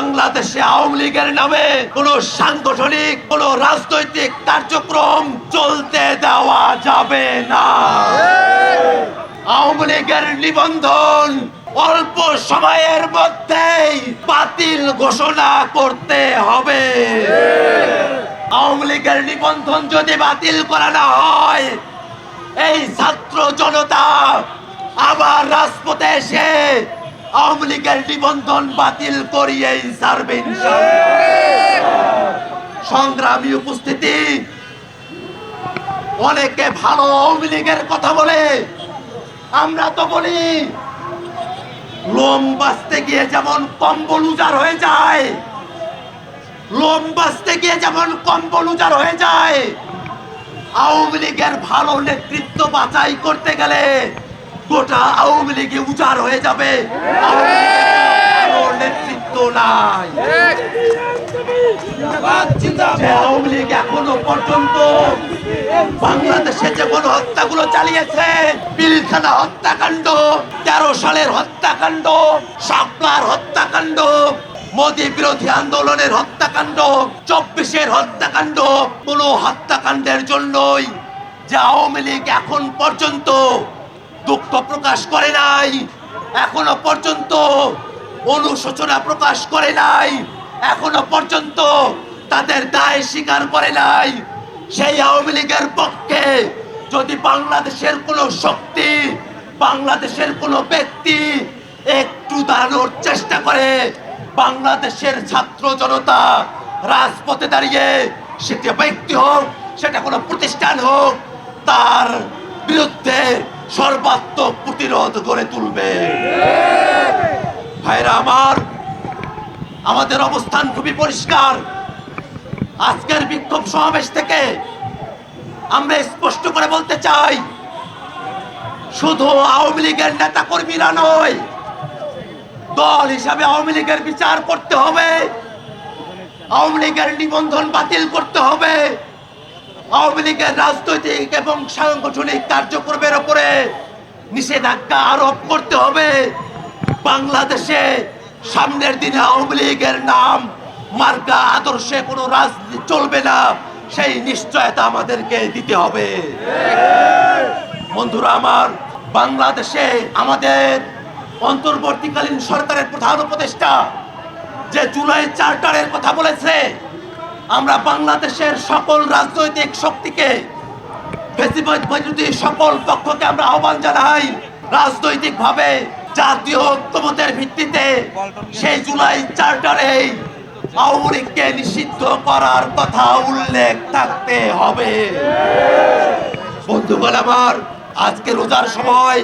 বাংলাদেশে আওয়ামী লীগের নামে কোন সাংগঠনিক, কোন রাজনৈতিক কার্যক্রম চলতে দেওয়া যাবে না। আওয়ামী লীগের নিবন্ধন অল্প সময়ের মধ্যেই বাতিল ঘোষণা করতে হবে। আওয়ামী লীগের নিবন্ধন যদি বাতিল করা না হয়, এই ছাত্র জনতা আবার রাজপথে এসে আওয়ামী নিবন্ধন বাতিল করিয়েই ছাড়বে সংগ্রামী উপস্থিতি, অনেকে ভালো আওয়ামী লীগের কথা বলে, আমরা তো বলি, লোম বাঁচতে গিয়ে যেমন কম্বল উজাড় হয়ে যায়, লোম বাঁচতে গিয়ে যেমন কম্বল উজাড় হয়ে যায়, আওয়ামী লীগের ভালো নেতৃত্ব বাছাই করতে গেলে গোটা আওয়ামী লীগে উজাড় হয়ে যাবে। নেতৃত্ব নাই। আওয়ামী লীগ এখনও পর্যন্ত বাংলাদেশে যে গণহত্যাগুলো চালিয়েছে, পিলখানা হত্যাকাণ্ড, তেরো সালের হত্যাকাণ্ড, শাপলার হত্যাকাণ্ড, মোদী বিরোধী আন্দোলনের হত্যাকাণ্ড, চব্বিশের হত্যাকাণ্ড, কোন হত্যাকাণ্ডের জন্যই যে আওয়ামী লীগ এখন পর্যন্ত দুঃখ প্রকাশ করে নাই। এখনও পর্যন্ত অনুশোচনা প্রকাশ করে নাই। এখনও পর্যন্ত তাদের দায় স্বীকার করে নাই। সেই আওয়ামী লীগের পক্ষে যদি বাংলাদেশের কোনো শক্তি, বাংলাদেশের কোনো ব্যক্তি একটু দাঁড়ানোর চেষ্টা করে, বাংলাদেশের ছাত্র জনতা রাজপথে দাঁড়িয়ে সেটা ব্যক্তি হোক, সেটা কোনো প্রতিষ্ঠান হোক, তার বিরুদ্ধে সর্বাত্মক প্রতিরোধ গড়ে তুলবে। ভাইরা আমার, আমাদের অবস্থান খুবই পরিষ্কার। আজকের বিক্ষোভ সমাবেশ থেকে আমরা স্পষ্ট করে বলতে চাই, শুধু আওয়ামী লীগের নেতা কর্মীরা নয়, দল হিসাবে আওয়ামী লীগের বিচার করতে হবে, আওয়ামী লীগের নিবন্ধন বাতিল করতে হবে। আওয়ামী লীগের রাজনৈতিক এবং সাংগঠনিক কার্যক্রমের উপরে নিষেধাজ্ঞা আরোপ করতে হবে। বাংলাদেশে সামনের দিনে আওয়ামী লীগের নাম, মার্কা, আদর্শে কোনো রাজনীতি চলবে না, সেই নিশ্চয়তা আমাদেরকে দিতে হবে। বন্ধুরা আমার, বাংলাদেশে আমাদের অন্তর্বর্তীকালীন সরকারের প্রধান উপদেষ্টা যে জুলাই চার্টারের কথা বলেছে আমরা বাংলাদেশের সকল রাজনৈতিক শক্তিকে সকল পক্ষকে আমরা আহ্বান জানাই। রাজনৈতিক ভাবে জাতীয় ঐক্যমতের ভিত্তিতে সেই জুলাই চার্টারে আওয়ামী লীগকে নিষিদ্ধ করার কথা উল্লেখ থাকতে হবে। বন্ধুগণ আমার, আজকে রোজার সময়